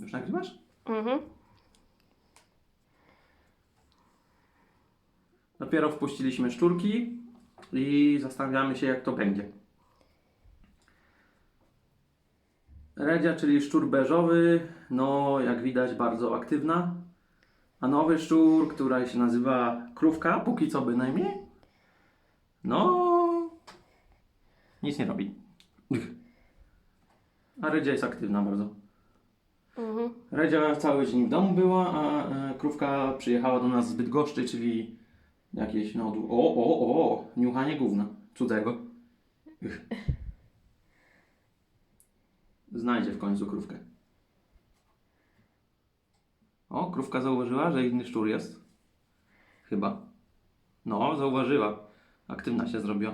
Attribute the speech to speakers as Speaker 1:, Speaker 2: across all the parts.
Speaker 1: Już nagrywasz?
Speaker 2: Mhm.
Speaker 1: Dopiero wpuściliśmy szczurki i zastanawiamy się, jak to będzie. Redzia, czyli szczur beżowy, no jak widać bardzo aktywna. A nowy szczur, która się nazywa krówka, póki co bynajmniej, no nic nie robi. A Redzia jest aktywna bardzo.
Speaker 2: Mhm.
Speaker 1: Redzia cały dzień w domu była, a e, krówka przyjechała do nas z Bydgoszczy, czyli jakieś no... du- O, o, o! Niuchanie gówna. Cudzego. Ych. Znajdzie w końcu krówkę. O, krówka zauważyła, że inny szczur jest. Chyba. No, zauważyła. Aktywna się zrobiła.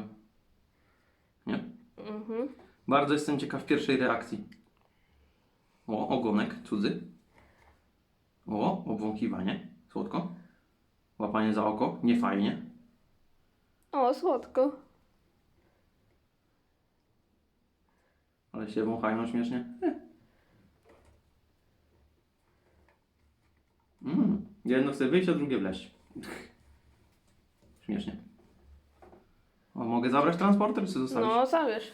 Speaker 1: Nie?
Speaker 2: Mhm.
Speaker 1: Bardzo jestem ciekaw pierwszej reakcji. O, ogonek cudzy. O, obwąchiwanie. Słodko. Łapanie za oko. Nie fajnie.
Speaker 2: O, słodko.
Speaker 1: Ale się wąchają śmiesznie. Mm. Jedno chce wyjść, a drugie wleść. Śmiesznie. O, mogę zabrać transporter, czy zostawić?
Speaker 2: No, zabierz.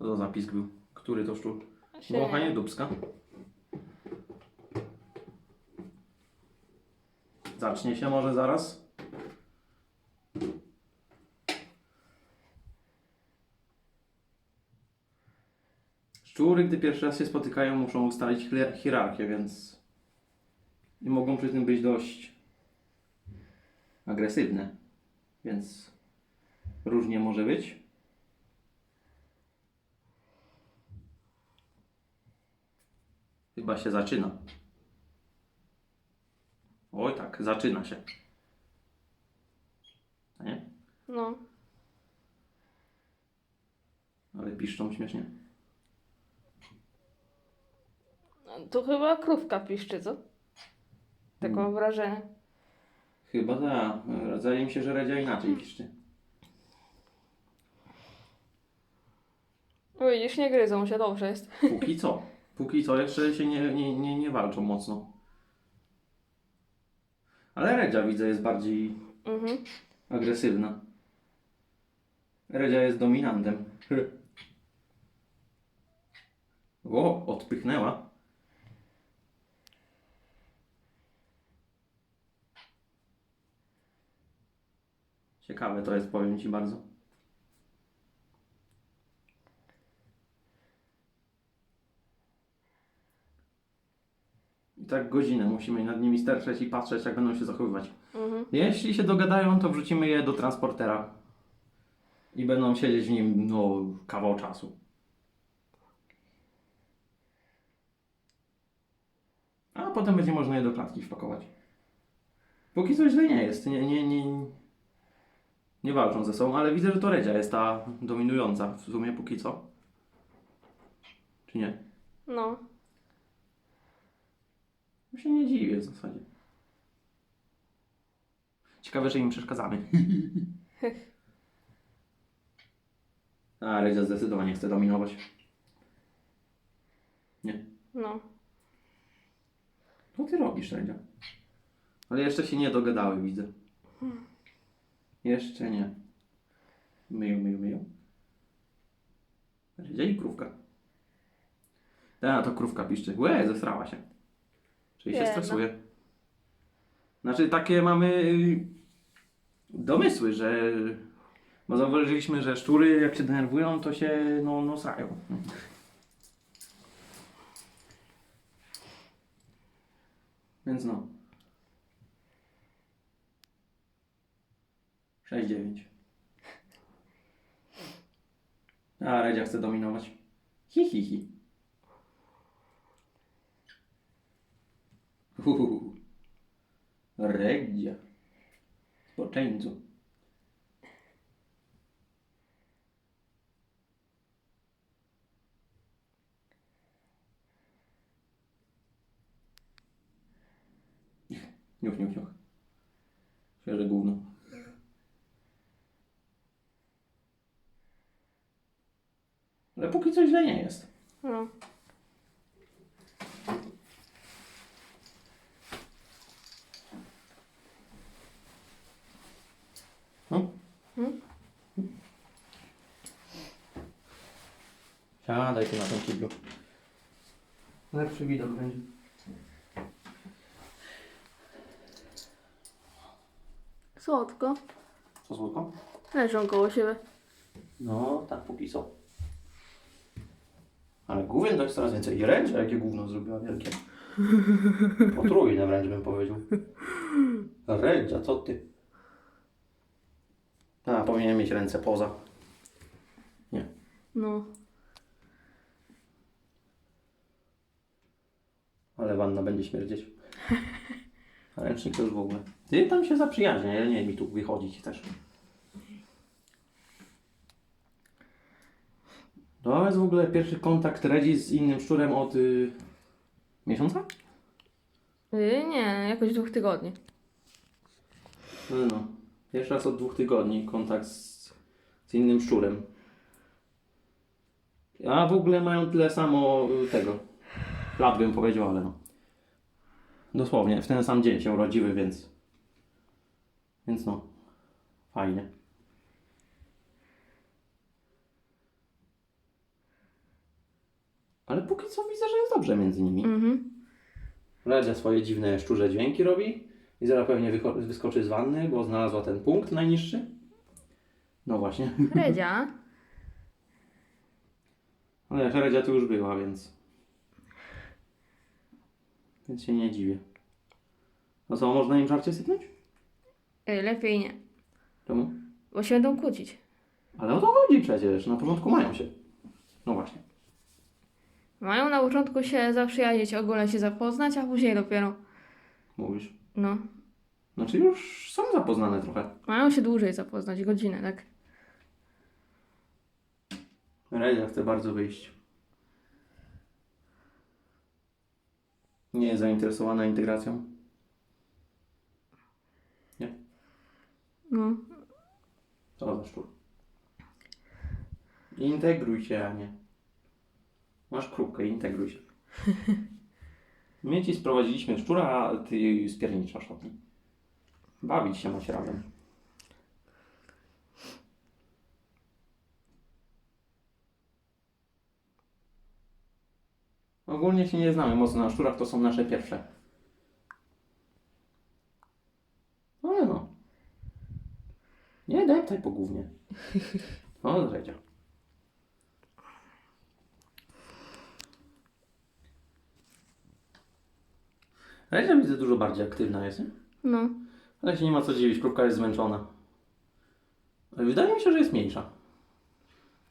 Speaker 1: Co to zapisk był? Który to szczur?
Speaker 2: Się-
Speaker 1: Wąchanie dubska. Zacznie się może zaraz. Szczury, gdy pierwszy raz się spotykają, muszą ustalić hie- hierarchię, więc i mogą przy tym być dość agresywne, więc różnie może być. Chyba się zaczyna. Oj tak, zaczyna się. Nie?
Speaker 2: No.
Speaker 1: Ale piszczą śmiesznie.
Speaker 2: Tu chyba krówka piszczy, co? Tak mam wrażenie.
Speaker 1: Chyba tak. Zdaje mi się, że Redzia inaczej piszczy.
Speaker 2: Widzisz, nie gryzą się, dobrze jest.
Speaker 1: Póki co. Póki co jeszcze się nie, nie, nie, nie walczą mocno. Ale Redzia widzę jest bardziej
Speaker 2: Mhm.
Speaker 1: agresywna. Redzia jest dominantem. O, odpychnęła. Ciekawe to jest, powiem Ci bardzo. Tak godzinę musimy nad nimi sterczeć i patrzeć, jak będą się zachowywać.
Speaker 2: Mhm.
Speaker 1: Jeśli się dogadają, to wrzucimy je do transportera. I będą siedzieć w nim, no, kawał czasu. A potem będzie można je do klatki wpakować. Póki co źle nie jest. Nie, nie, nie, nie walczą ze sobą, ale widzę, że to Redzia jest ta dominująca w sumie póki co. Czy nie?
Speaker 2: No.
Speaker 1: Się nie dziwię w zasadzie. Ciekawe, że im przeszkadzamy. A, Redzia zdecydowanie chce dominować. Nie.
Speaker 2: No.
Speaker 1: Co ty robisz, Redzia? Ale jeszcze się nie dogadały, widzę. Jeszcze nie. Myją, myją, myją. Redzia i krówka. Ta, to krówka piszczy. Łe, zesrała się. Czyli się
Speaker 2: Nie, no.
Speaker 1: stresuje. Znaczy, takie mamy y, domysły, że... Bo zauważyliśmy, że szczury jak się denerwują, to się no, no srają. Więc no. 6-9. A Redzia chce dominować. Hi, hi, hi. Uhuhu. Redzia. Spoczęcu. Niuch, niuch, niuch. Świeże gówno. Ale póki co źle nie jest.
Speaker 2: No. Hmm?
Speaker 1: Siadaj tu na tym kiblu. Lepszy widok będzie.
Speaker 2: Słodko.
Speaker 1: Co złotko?
Speaker 2: Leżą koło siebie.
Speaker 1: No, tak póki co. Ale głównie to jest coraz więcej. I ręce jakie gówno zrobiła wielkie. Potrójne wręcz bym powiedział. Rędzia, co ty? A, powinien mieć ręce poza.
Speaker 2: No.
Speaker 1: Ale wanna będzie śmierdzieć. A ręcznik to już w ogóle. Ty tam się zaprzyjaźnia, ja nie mi tu wychodzić też. To jest w ogóle pierwszy kontakt Redzi z innym szczurem od y, miesiąca?
Speaker 2: Y, nie, jakoś dwóch tygodni.
Speaker 1: No, no. Pierwszy raz od dwóch tygodni kontakt z, z innym szczurem. A w ogóle mają tyle samo y, tego. Lat bym powiedział, ale no. Dosłownie, w ten sam dzień się urodziły, więc. Więc no. Fajnie. Ale póki co widzę, że jest dobrze między nimi.
Speaker 2: Mhm.
Speaker 1: Radzia swoje dziwne szczurze dźwięki robi i zaraz pewnie wyskoczy z wanny, bo znalazła ten punkt najniższy. No właśnie.
Speaker 2: Redzia.
Speaker 1: Ale Radzia tu już była, więc... Więc się nie dziwię. No co, można im żarcie sypnąć?
Speaker 2: Y, lepiej nie.
Speaker 1: Czemu?
Speaker 2: Bo się będą kłócić.
Speaker 1: Ale o to chodzi przecież, na początku mają się. No właśnie.
Speaker 2: Mają na początku się zaprzyjaźnić, ogólnie się zapoznać, a później dopiero.
Speaker 1: Mówisz.
Speaker 2: No.
Speaker 1: Znaczy już są zapoznane trochę.
Speaker 2: Mają się dłużej zapoznać, godzinę, tak?
Speaker 1: Radzia chce bardzo wyjść. Nie jest zainteresowana integracją.
Speaker 2: No.
Speaker 1: Co za szczur. Integruj się, a nie. Masz krupkę, integruj się. My ci sprowadziliśmy szczura, a ty spierniczasz od nim. Bawić się macie razem. Ogólnie się nie znamy mocno na szczurach, to są nasze pierwsze. Ale no. Nie deptaj po głównie. O, zredzia. Redzia widzę dużo bardziej aktywna jest, nie?
Speaker 2: No.
Speaker 1: Ale się nie ma co dziwić, krówka jest zmęczona. Ale wydaje mi się, że jest mniejsza.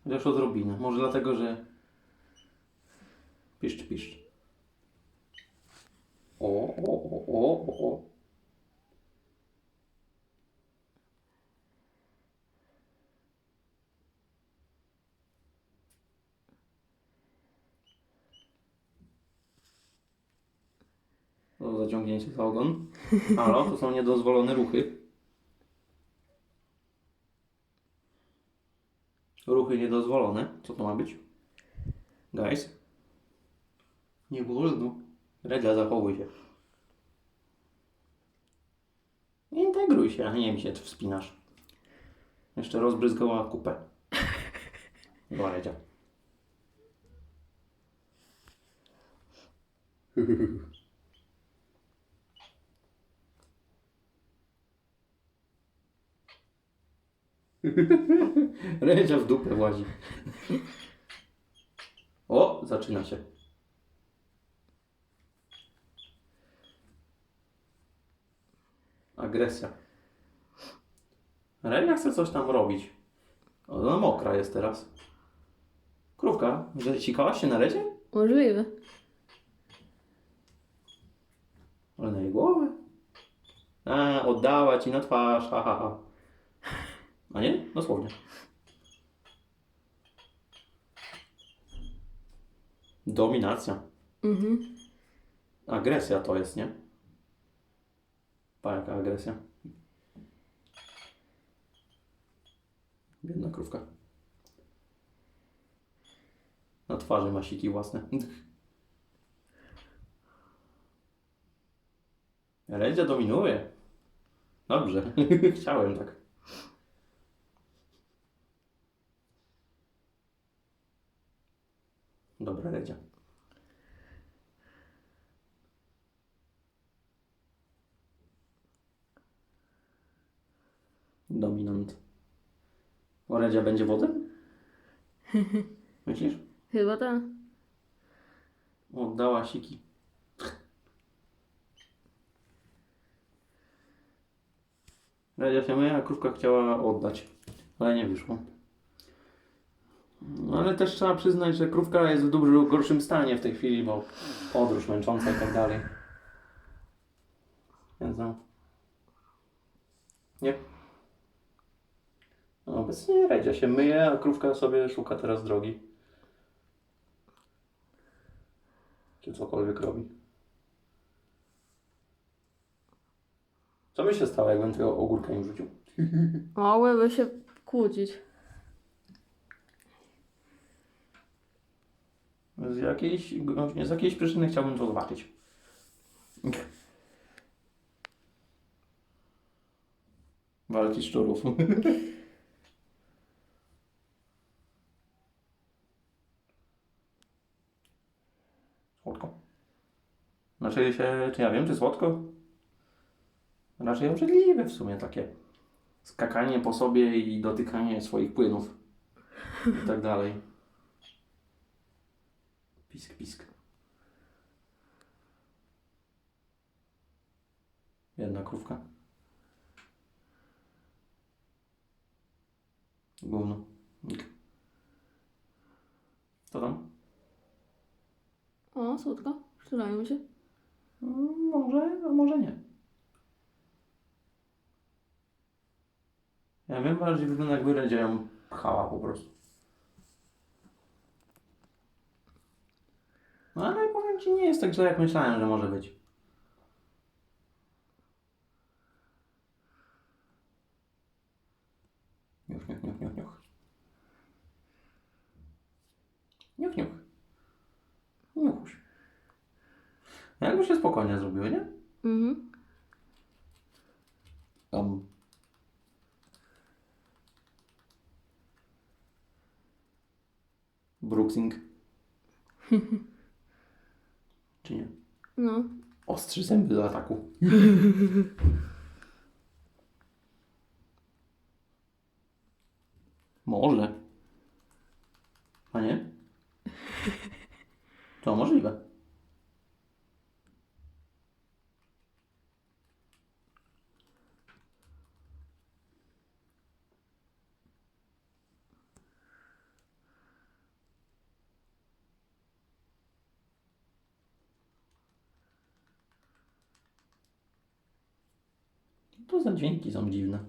Speaker 1: Chociaż odrobinę. Może dlatego, że... Piszcz, piszcz. O, o, o, o, o, o. Zaciągnięcie za ogon. Halo, to są niedozwolone ruchy. Ruchy niedozwolone. Co to ma być? Guys? Nie wolno. Redzia, zachowuj się. Integruj się, a nie mi się tu wspinasz. Jeszcze rozbryzgała kupę. Była Redzia. Redzia w dupę włazi. O, zaczyna się. Agresja. Redzia chce coś tam robić. Ona mokra jest teraz. Krówka, sikałaś się na redzie?
Speaker 2: Możliwe.
Speaker 1: Ale na jej głowę. A, oddała ci na twarz, ha, ha, ha. A nie? Dosłownie. Dominacja.
Speaker 2: Mhm.
Speaker 1: Agresja to jest, nie? Pa, jaka agresja. Biedna krówka. No twarzy ma siki własne. Redzia dominuje. Dobrze, chciałem tak. Dobra, Redzia. Dominant. Oredzia będzie wodem? Myślisz?
Speaker 2: Chyba tak.
Speaker 1: Oddała siki. Radzia się moja krówka chciała oddać, ale nie wyszło. No, ale też trzeba przyznać, że krówka jest w dużo gorszym stanie w tej chwili, bo podróż męcząca i tak dalej. Więc no. Nie. No, obecnie Radzia się myje, a krówka sobie szuka teraz drogi. Czy cokolwiek robi. Co by się stało, jakbym tego ogórka im rzucił?
Speaker 2: Mogłyby się kłócić.
Speaker 1: Z jakiejś, z jakiejś przyczyny chciałbym to zobaczyć. Walki szczurów. Słodko. Znaczy się, czy ja wiem, czy słodko? Raczej obrzydliwe w sumie takie. Skakanie po sobie i dotykanie swoich płynów. I tak dalej. Pisk, pisk. Jedna krówka. Gówno. Co tam?
Speaker 2: O, słodko. Przydają się.
Speaker 1: Mm, Może, a może nie. Ja wiem, bardziej wygląda jakby Redzia ją pchała po prostu. No ale powiem Ci, nie jest tak źle jak myślałem, że może być. Niuch, niuch, niuch, niuch, niuch. Niuch, niuch. Niuchuś. Jakby się spokojnie zrobiło, nie?
Speaker 2: Mhm.
Speaker 1: Tam. Brooksing. Czy nie?
Speaker 2: No.
Speaker 1: Ostrzy zęby do ataku. Może. A nie? To możliwe. To za dźwięki są dziwne.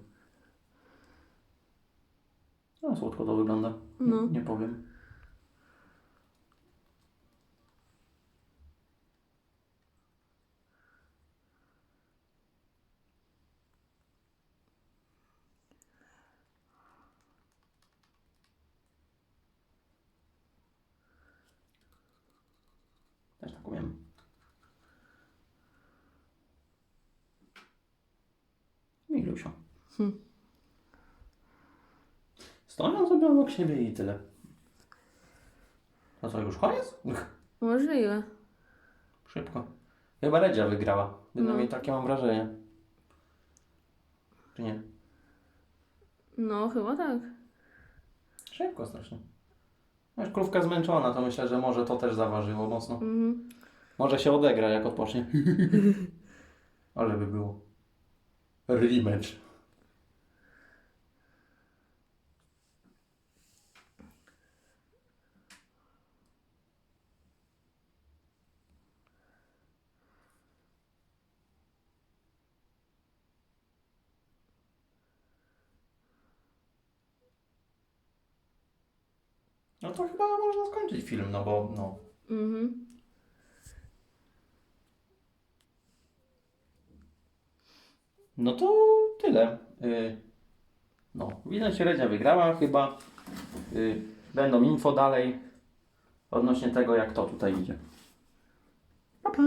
Speaker 1: No, słodko to wygląda.
Speaker 2: No.
Speaker 1: Nie, nie powiem. Też tak umiem. Milusio.
Speaker 2: Hm.
Speaker 1: Stoją sobie obok siebie i tyle. A co, już koniec?
Speaker 2: Możliwe.
Speaker 1: szybko. Chyba Redzia wygrała. Bynajmniej
Speaker 2: No.
Speaker 1: takie mam wrażenie. Czy nie?
Speaker 2: No, chyba tak.
Speaker 1: Szybko strasznie. Aż krówka zmęczona, to myślę, że może to też zaważyło mocno.
Speaker 2: Mhm.
Speaker 1: Może się odegra, jak odpocznie. Ale by było. Rematch. No to chyba można skończyć film, no bo no,
Speaker 2: Mhm.
Speaker 1: No to tyle. Y, No, widać Redzia wygrała chyba. Y, Będą info dalej. odnośnie tego, jak to tutaj idzie. Pa, pa.